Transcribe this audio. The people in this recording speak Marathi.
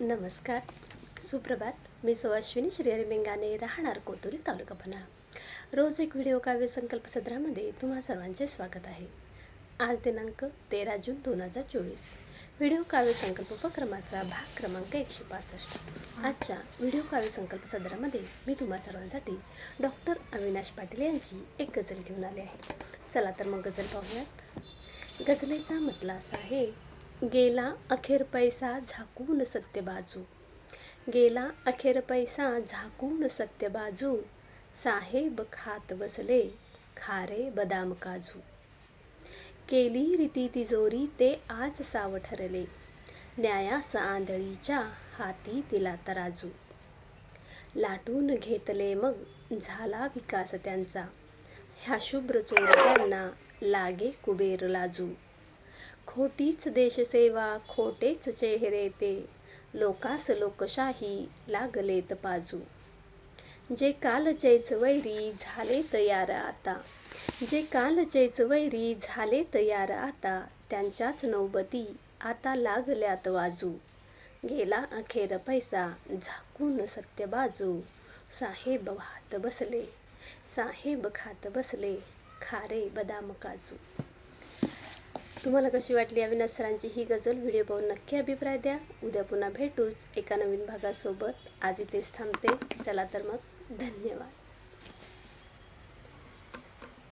नमस्कार. सुप्रभात. मी सुवाश्विनी श्रीहरी राहणार कोतुरी तालुका पन्हाळा. रोज एक व्हिडिओ काव्य संकल्प सदरामध्ये तुम्हा सर्वांचे स्वागत आहे. आज दिनांक तेरा जून दोन हजार चोवीस. व्हिडिओ काव्य संकल्प उपक्रमाचा भाग क्रमांक एकशे पासष्ट. आजच्या व्हिडिओ काव्य संकल्प सदरामध्ये मी तुम्हा सर्वांसाठी डॉक्टर अविनाश पाटील यांची एक गझल घेऊन आले आहे. चला तर मग गझल पाहूयात. गझलेचा मतला असा आहे गेला अखेर पैसा झाकून सत्य बाजू गेला अखेर पैसा झाकून सत्य बाजू साहेब खात बसले खारे बदाम काजू. केली रीती तिजोरी ते आज साव ठरले न्यायास आंधळीच्या हाती दिला तराजू. लाटून घेतले मग झाला विकास त्यांचा. ह्या शुभ्र चोरट्यांना लागे कुबेर लाजू. खोटीच देशसेवा खोटेच चेहरे ते. लोकास लोकशाही लागलेत बाजू. जे कालचेच वैरी झाले तयार आता. जे कालचेच वैरी झाले तयार आता त्यांच्याच नौबती आता लागल्यात वाजू. गेला अखेर पैसा झाकून सत्य बाजू. साहेब वाहत बसले साहेब खात बसले खारे बदाम काजू. तुम्हाला कशी वाटली अविनाश सरांची ही गझल व्हिडिओ पाहून नक्की अभिप्राय द्या. उद्या पुन्हा भेटूच एका नवीन भागासोबत. आज इथेच थांबते. चला तर मग धन्यवाद.